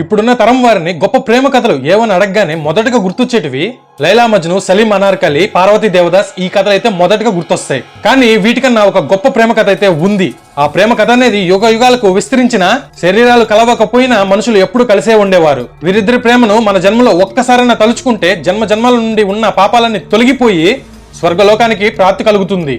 ఇప్పుడున్న తరం వారిని గొప్ప ప్రేమ కథలు ఏమని అడగగానే మొదటగా గుర్తొచ్చేటివి లైలా మజ్ను సలీం అనార్కలి పార్వతీ దేవదాస్ ఈ కథలు అయితే మొదటగా గుర్తొస్తాయి. కానీ వీటికన్నా ఒక గొప్ప ప్రేమ కథ అయితే ఉంది. ఆ ప్రేమ కథ అనేది యుగ యుగాలకు విస్తరించిన శరీరాలు కలవకపోయినా మనుషులు ఎప్పుడు కలిసే ఉండేవారు. వీరిద్దరి ప్రేమను మన జన్మలో ఒక్కసారైనా తలుచుకుంటే జన్మ జన్మల నుండి ఉన్న పాపాలన్నీ తొలగిపోయి స్వర్గలోకానికి ప్రాప్తి కలుగుతుంది.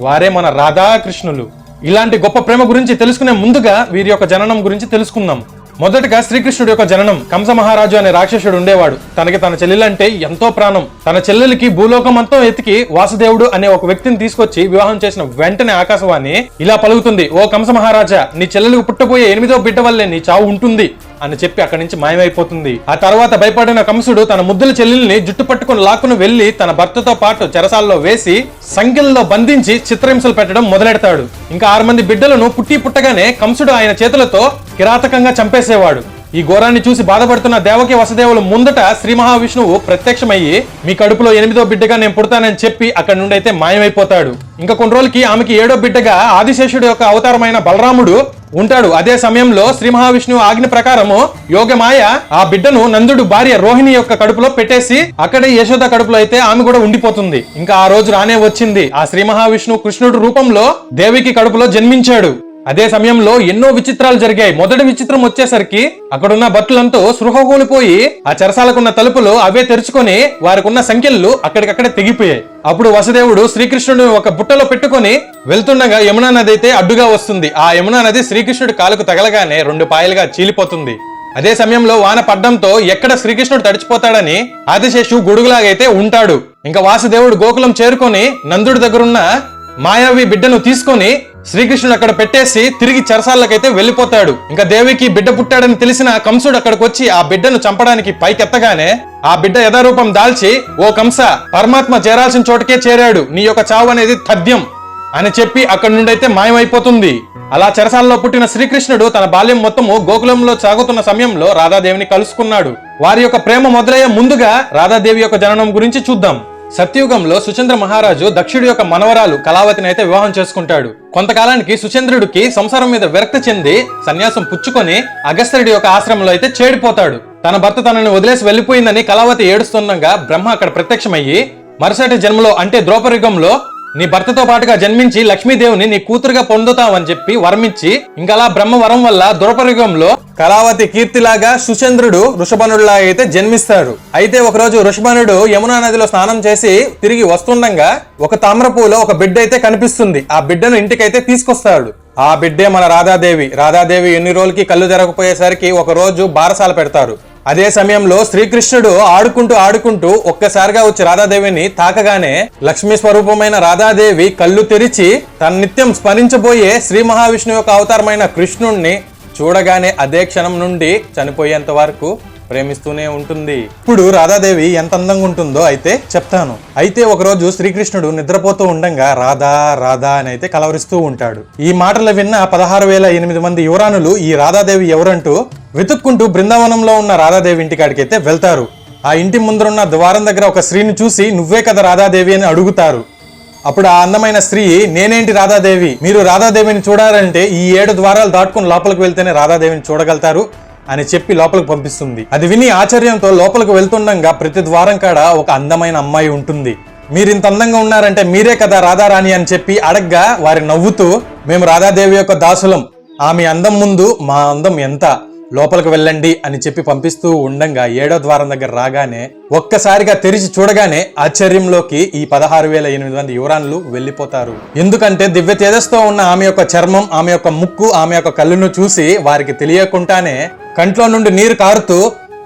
వారే మన రాధాకృష్ణులు. ఇలాంటి గొప్ప ప్రేమ గురించి తెలుసుకునే ముందుగా వీరి యొక్క జననం గురించి తెలుసుకుందాం. మొదటగా శ్రీకృష్ణుడి యొక్క జననం కంస మహారాజు అనే రాక్షసుడు ఉండేవాడు. తనకి తన చెల్లెలంటే ఎంతో ప్రాణం. తన చెల్లెలికి భూలోకం అంతా ఎతికి వాసుదేవుడు అనే ఒక వ్యక్తిని తీసుకొచ్చి వివాహం చేసిన వెంటనే ఆకాశవాణి ఇలా పలుకుతుంది ఓ కంస మహారాజా నీ చెల్లెలకు పుట్టబోయే ఎనిమిదో బిడ్డ వల్లే నీ చావు ఉంటుంది. అని చెప్పి అక్కడి నుంచి మాయమైపోతుంది. ఆ తర్వాత భయపడిన కంసుడు తన ముద్దుల చెల్లెల్ని జుట్టు పట్టుకుని లాక్కును వెళ్ళి తన భర్తతో పాటు చెరసాల్లో వేసి సంఖ్యల్లో బంధించి చిత్రహింసలు పెట్టడం మొదలెడతాడు. ఇంకా ఆరు మంది బిడ్డలను పుట్టి పుట్టగానే కంసుడు ఆయన చేతులతో కిరాతకంగా చంపేసేవాడు. ఈ ఘోరాన్ని చూసి బాధపడుతున్న దేవకి వసదేవులు ముందట శ్రీ మహావిష్ణువు ప్రత్యక్షమయ్యి మీ కడుపులో ఎనిమిదో బిడ్డగా నేను పుడతానని చెప్పి అక్కడి నుండి అయితే మాయమైపోతాడు. ఇంకా కొన్ని రోజులకి ఆమెకి ఏడో బిడ్డగా ఆదిశేషుడు యొక్క అవతారమైన బలరాముడు ఉంటాడు. అదే సమయంలో శ్రీ మహావిష్ణువు ఆజ్ఞ ప్రకారము యోగమాయ ఆ బిడ్డను నందుడు భార్య రోహిణి యొక్క కడుపులో పెట్టేసి అక్కడే యశోద కడుపులో అయితే ఆమె కూడా ఉండిపోతుంది. ఇంకా ఆ రోజు రానే వచ్చింది. ఆ శ్రీ మహావిష్ణువు కృష్ణుడు రూపంలో దేవికి కడుపులో జన్మించాడు. అదే సమయంలో ఎన్నో విచిత్రాలు జరిగాయి. మొదటి విచిత్రం వచ్చేసరికి అక్కడున్న భక్తులంతా సృహ కూలిపోయి ఆ చెరసాలకున్న తలుపులు అవే తెరుచుకొని వారికున్న సంఖ్యలు అక్కడికక్కడే తెగిపోయాయి. అప్పుడు వసుదేవుడు శ్రీకృష్ణుడు ఒక బుట్టలో పెట్టుకొని వెళ్తుండగా యమునా నది అయితే అడ్డుగా వస్తుంది. ఆ యమునా నది శ్రీకృష్ణుడి కాలుకు తగలగానే రెండు పాయలుగా చీలిపోతుంది. అదే సమయంలో వాన పడ్డంతో ఎక్కడ శ్రీకృష్ణుడు తడిచిపోతాడని ఆదిశేషు గొడుగులాగైతే ఉంటాడు. ఇంకా వాసుదేవుడు గోకులం చేరుకొని నందుడి దగ్గరున్న మాయావి బిడ్డను తీసుకొని శ్రీకృష్ణుడు అక్కడ పెట్టేసి తిరిగి చెరసాలకైతే వెళ్ళిపోతాడు. ఇంకా దేవికి బిడ్డ పుట్టాడని తెలిసిన కంసుడు అక్కడికి వచ్చి ఆ బిడ్డను చంపడానికి పైకెత్తగానే ఆ బిడ్డ యథారూపం దాల్చి ఓ కంస పరమాత్మ చేరాల్సిన చోటకే చేరాడు. నీ యొక్క చావు అనేది తథ్యం అని చెప్పి అక్కడి నుండి అయితే మాయమైపోతుంది. అలా చెరసాలలో పుట్టిన శ్రీకృష్ణుడు తన బాల్యం మొత్తము గోకులంలో సాగుతున్న సమయంలో రాధాదేవిని కలుసుకున్నాడు. వారి యొక్క ప్రేమ మొదలయ్యే ముందుగా రాధాదేవి యొక్క జననం గురించి చూద్దాం. సత్యుగంలో సుచంద్ర మహారాజు దక్షుడి యొక్క మనవరాలు కళావతిని అయితే వివాహం చేసుకుంటాడు. కొంతకాలానికి సుచంద్రుడికి సంసారం మీద విరక్తి చెంది సన్యాసం పుచ్చుకొని అగస్త్యుడి యొక్క ఆశ్రమంలో అయితే చేడిపోతాడు తన భర్త తనని వదిలేసి వెళ్ళిపోయిందని కళావతి ఏడుస్తుండగా బ్రహ్మ అక్కడ ప్రత్యక్షమయ్యి మరుసటి జన్మలో అంటే ద్రౌపయుగంలో నీ భర్తతో పాటుగా జన్మించి లక్ష్మీదేవిని నీ కూతురుగా పొందుతావని చెప్పి వరమిచ్చి ఇంకలా బ్రహ్మవరం వల్ల ద్రౌపయుగంలో కళావతి కీర్తిలాగా సుచంద్రుడు ఋషభనుడిలా అయితే జన్మిస్తాడు. అయితే ఒకరోజు ఋషభనుడు యమునా నదిలో స్నానం చేసి తిరిగి వస్తుండగా ఒక తామ్రపులో ఒక బిడ్డ అయితే కనిపిస్తుంది. ఆ బిడ్డను ఇంటికైతే తీసుకొస్తాడు. ఆ బిడ్డే మన రాధాదేవి. రాధాదేవి ఎన్ని రోజులకి కళ్ళు తెరకపోయేసరికి ఒక రోజు బారసాల పెడతారు. అదే సమయంలో శ్రీకృష్ణుడు ఆడుకుంటూ ఆడుకుంటూ ఒక్కసారిగా వచ్చి రాధాదేవిని తాకగానే లక్ష్మీ స్వరూపమైన రాధాదేవి కళ్ళు తెరిచి తన నిత్యం స్మరించబోయే శ్రీ మహావిష్ణువు యొక్క అవతారమైన కృష్ణుణ్ణి చూడగానే అదే క్షణం నుండి చనిపోయేంత వరకు ప్రేమిస్తూనే ఉంటుంది. ఇప్పుడు రాధాదేవి ఎంత అందంగా ఉంటుందో అయితే చెప్తాను. అయితే ఒకరోజు శ్రీకృష్ణుడు నిద్రపోతూ ఉండంగా రాధా రాధా అని అయితే కలవరిస్తూ ఉంటాడు. ఈ మాటలు విన్న పదహారు వేల ఎనిమిది మంది యువరాణులు ఈ రాధాదేవి ఎవరంటూ వెతుక్కుంటూ బృందావనంలో ఉన్న రాధాదేవి ఇంటికాడికి అయితే వెళ్తారు. ఆ ఇంటి ముందరున్న ద్వారం దగ్గర ఒక స్త్రీని చూసి నువ్వే కదా రాధాదేవి అని అడుగుతారు. అప్పుడు ఆ అందమైన స్త్రీ నేనేంటి రాధాదేవి? మీరు రాధాదేవిని చూడాలంటే ఈ ఏడు ద్వారాలు దాటుకుని లోపలికి వెళ్తేనే రాధాదేవిని చూడగలుగుతారు అని చెప్పి లోపలికి పంపిస్తుంది. అది విని ఆశ్చర్యంతో లోపలికి వెళ్తుండగా ప్రతి ద్వారం కాడ ఒక అందమైన అమ్మాయి ఉంటుంది. మీరు ఇంత అందంగా ఉన్నారంటే మీరే కదా రాధారాణి అని చెప్పి అడగ్గా వారి నవ్వుతూ మేము రాధాదేవి యొక్క దాసులం. ఆమె అందం ముందు మా అందం ఎంత? లోపలికి వెళ్ళండి అని చెప్పి పంపిస్తూ ఉండంగా ఏడో ద్వారం దగ్గర రాగానే ఒక్కసారిగా తెరిచి చూడగానే ఆశ్చర్యంలోకి ఈ పదహారు వేల ఎనిమిది మంది యువరాన్లు వెళ్ళిపోతారు. ఎందుకంటే దివ్య తేజస్తో ఉన్న ఆమె యొక్క చర్మం ఆమె యొక్క ముక్కు ఆమె యొక్క కళ్ళును చూసి వారికి తెలియకుండానే కంట్లో నుండి నీరు కారుతూ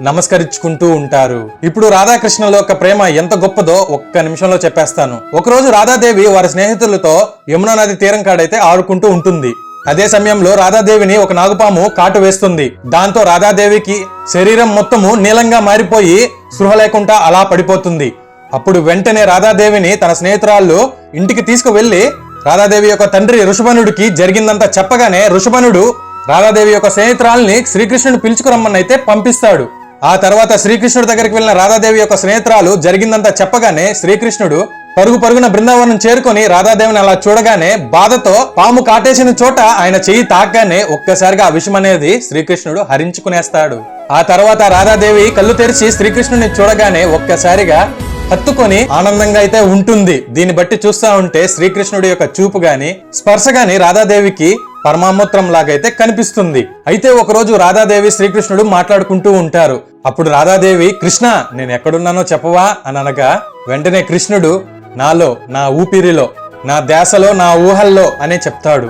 నమస్కరించుకుంటూ ఉంటారు. ఇప్పుడు రాధాకృష్ణుల యొక్క ప్రేమ ఎంత గొప్పదో ఒక్క నిమిషంలో చెప్పేస్తాను. ఒకరోజు రాధాదేవి వారి స్నేహితులతో యమునా నది తీరం కాడైతే ఆడుకుంటూ ఉంటుంది. అదే సమయంలో రాధాదేవిని ఒక నాగుపాము కాటు వేస్తుంది. దాంతో రాధాదేవికి శరీరం మొత్తము నీలంగా మారిపోయి స్పృహ లేకుండా అలా పడిపోతుంది. అప్పుడు వెంటనే రాధాదేవిని తన స్నేహితురాళ్ళు ఇంటికి తీసుకువెళ్ళి రాధాదేవి యొక్క తండ్రి ఋషభనుడికి జరిగిందంతా చెప్పగానే ఋషభనుడు రాధాదేవి యొక్క స్నేహితురాల్ని శ్రీకృష్ణుడు పిలుచుకురమ్మని అయితే పంపిస్తాడు. ఆ తర్వాత శ్రీకృష్ణుడి దగ్గరికి వెళ్ళిన రాధాదేవి యొక్క స్నేహితురాలు జరిగిందంతా చెప్పగానే శ్రీకృష్ణుడు పరుగు పరుగున బృందావనం చేరుకొని రాధాదేవిని అలా చూడగానే బాధతో పాము కాటేసిన చోట ఆయన చెయ్యి తాకగానే ఒక్కసారిగా ఆ విషయం అనేది శ్రీకృష్ణుడు హరించుకునేస్తాడు. ఆ తర్వాత రాధాదేవి కళ్ళు తెరిచి శ్రీకృష్ణుని చూడగానే ఒక్కసారిగా హత్తుకొని ఆనందంగా అయితే ఉంటుంది. దీన్ని బట్టి చూస్తా ఉంటే శ్రీకృష్ణుడి యొక్క చూపు గాని స్పర్శ గాని రాధాదేవికి పరమామూత్రం లాగైతే కనిపిస్తుంది. అయితే ఒకరోజు రాధాదేవి శ్రీకృష్ణుడు మాట్లాడుకుంటూ ఉంటారు. అప్పుడు రాధాదేవి కృష్ణ నేను ఎక్కడున్నానో చెప్పవా? అని అనగా వెంటనే కృష్ణుడు నాలో నా ఊపిరిలో నా ధ్యాసలో నా ఊహల్లో అనే చెప్తాడు.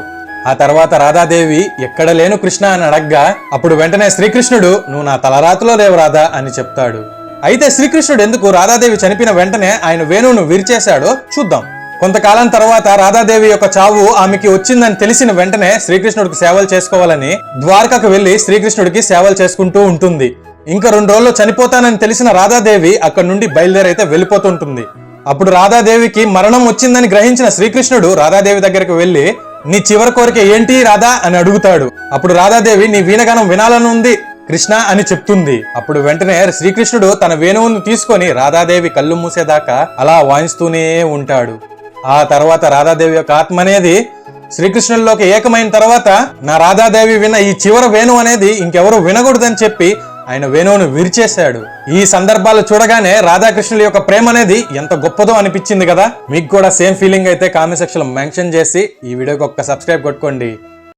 ఆ తర్వాత రాధాదేవి ఎక్కడ లేను కృష్ణ అని అడగ్గా అప్పుడు వెంటనే శ్రీకృష్ణుడు నువ్వు నా తలరాతలో లేవు రాధా అని చెప్తాడు. అయితే శ్రీకృష్ణుడు ఎందుకు రాధాదేవి చనిపోయిన వెంటనే ఆయన వేణువును విరిచేశాడో చూద్దాం. కొంతకాలం తర్వాత రాధాదేవి యొక్క చావు ఆమెకి వచ్చిందని తెలిసిన వెంటనే శ్రీకృష్ణుడికి సేవలు చేసుకోవాలని ద్వారకకు వెళ్ళి శ్రీకృష్ణుడికి సేవలు చేసుకుంటూ ఉంటుంది. ఇంకా రెండు రోజుల్లో చనిపోతానని తెలిసిన రాధాదేవి అక్కడి నుండి బయలుదేరైతే వెళ్ళిపోతుంటుంది. అప్పుడు రాధాదేవికి మరణం వచ్చిందని గ్రహించిన శ్రీకృష్ణుడు రాధాదేవి దగ్గరికి వెళ్ళి నీ చివరి కోరిక ఏంటి రాధా? అని అడుగుతాడు. అప్పుడు రాధాదేవి నీ వీణగానం వినాలని ఉంది కృష్ణ అని చెప్తుంది. అప్పుడు వెంటనే శ్రీకృష్ణుడు తన వేణువును తీసుకొని రాధాదేవి కళ్ళు మూసేదాకా అలా వాయిస్తూనే ఉంటాడు. ఆ తర్వాత రాధాదేవి యొక్క ఆత్మ అనేది శ్రీకృష్ణుల్లోకి ఏకమైన తర్వాత నా రాధాదేవి విన్న ఈ చివరి వేణు అనేది ఇంకెవరు వినకూడదని చెప్పి ఆయన వేణువును విరిచేశాడు. ఈ సందర్భాలు చూడగానే రాధాకృష్ణుల యొక్క ప్రేమ అనేది ఎంత గొప్పదో అనిపించింది కదా? మీకు కూడా సేమ్ ఫీలింగ్ అయితే కామెంట్ సెక్షన్ మెన్షన్ చేసి ఈ వీడియోకి ఒక్క సబ్స్క్రైబ్ కొట్టుకోండి.